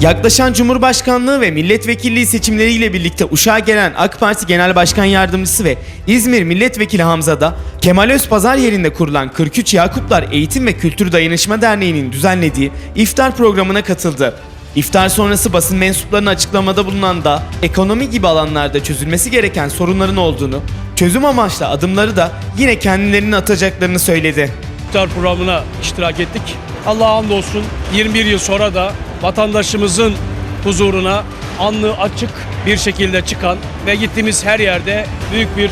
Yaklaşan Cumhurbaşkanlığı ve milletvekilliği seçimleriyle birlikte Uşak'a gelen AK Parti Genel Başkan Yardımcısı ve İzmir Milletvekili Hamza da Kemal Özpazar yerinde kurulan 43 Yakuplar Eğitim ve Kültür Dayanışma Derneği'nin düzenlediği iftar programına katıldı. İftar sonrası basın mensuplarına açıklamada bulunan da ekonomi gibi alanlarda çözülmesi gereken sorunların olduğunu, çözüm amaçlı adımları da yine kendilerinin atacaklarını söyledi. iftar programına iştirak ettik. Allah'a hamdolsun 21 yıl sonra da vatandaşımızın huzuruna anlı açık bir şekilde çıkan ve gittiğimiz her yerde büyük bir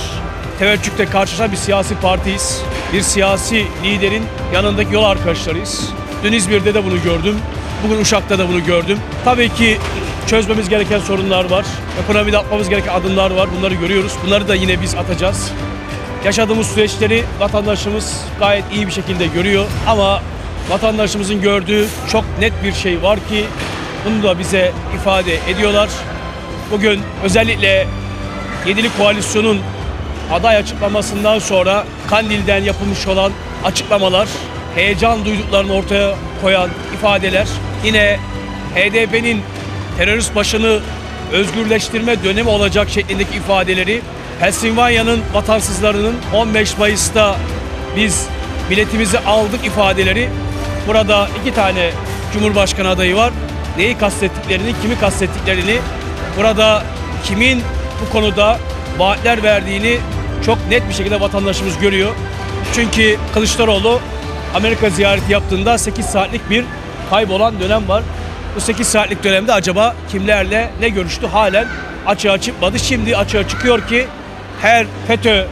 teveccühle karşılaşan bir siyasi partiyiz. Bir siyasi liderin yanındaki yol arkadaşlarıyız. Dün İzmir'de de bunu gördüm. Bugün Uşak'ta da bunu gördüm. Tabii ki çözmemiz gereken sorunlar var. Ekonomide atmamız gereken adımlar var. Bunları görüyoruz. Bunları da yine biz atacağız. Yaşadığımız süreçleri vatandaşımız gayet iyi bir şekilde görüyor ama vatandaşımızın gördüğü çok net bir şey var ki bunu da bize ifade ediyorlar. Bugün özellikle Yedili Koalisyon'un aday açıklamasından sonra Kandil'den yapılmış olan açıklamalar, heyecan duyduklarını ortaya koyan ifadeler, yine HDP'nin terörist başını özgürleştirme dönemi olacak şeklindeki ifadeleri, Pensilvanya'nın vatansızlarının 15 Mayıs'ta biz biletimizi aldık ifadeleri, burada iki tane Cumhurbaşkanı adayı var. Neyi kastettiklerini, kimi kastettiklerini, burada kimin bu konuda vaatler verdiğini çok net bir şekilde vatandaşımız görüyor. Çünkü Kılıçdaroğlu Amerika ziyareti yaptığında 8 saatlik bir kaybolan dönem var. Bu 8 saatlik dönemde acaba kimlerle ne görüştü halen açığa çıkmadı. Şimdi açığa çıkıyor ki her FETÖ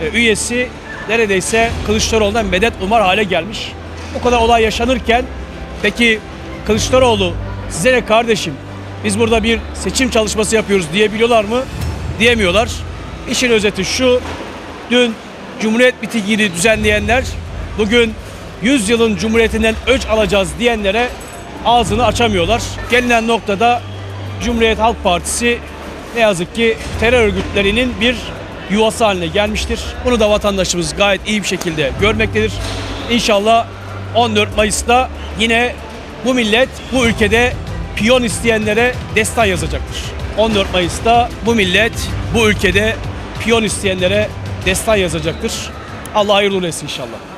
e, üyesi neredeyse Kılıçdaroğlu'ndan medet umar hale gelmiş. Bu kadar olay yaşanırken peki Kılıçdaroğlu size ne kardeşim biz burada bir seçim çalışması yapıyoruz diyebiliyorlar mı? Diyemiyorlar. İşin özeti şu. Dün Cumhuriyet mitingini düzenleyenler bugün 100 yılın Cumhuriyetinden öç alacağız diyenlere ağzını açamıyorlar. Gelinen noktada Cumhuriyet Halk Partisi ne yazık ki terör örgütlerinin bir yuvası haline gelmiştir. Bunu da vatandaşımız gayet iyi bir şekilde görmektedir. İnşallah 14 Mayıs'ta yine bu millet bu ülkede piyon isteyenlere destan yazacaktır. 14 Mayıs'ta bu millet bu ülkede piyon isteyenlere destan yazacaktır. Allah hayırlı etsin inşallah.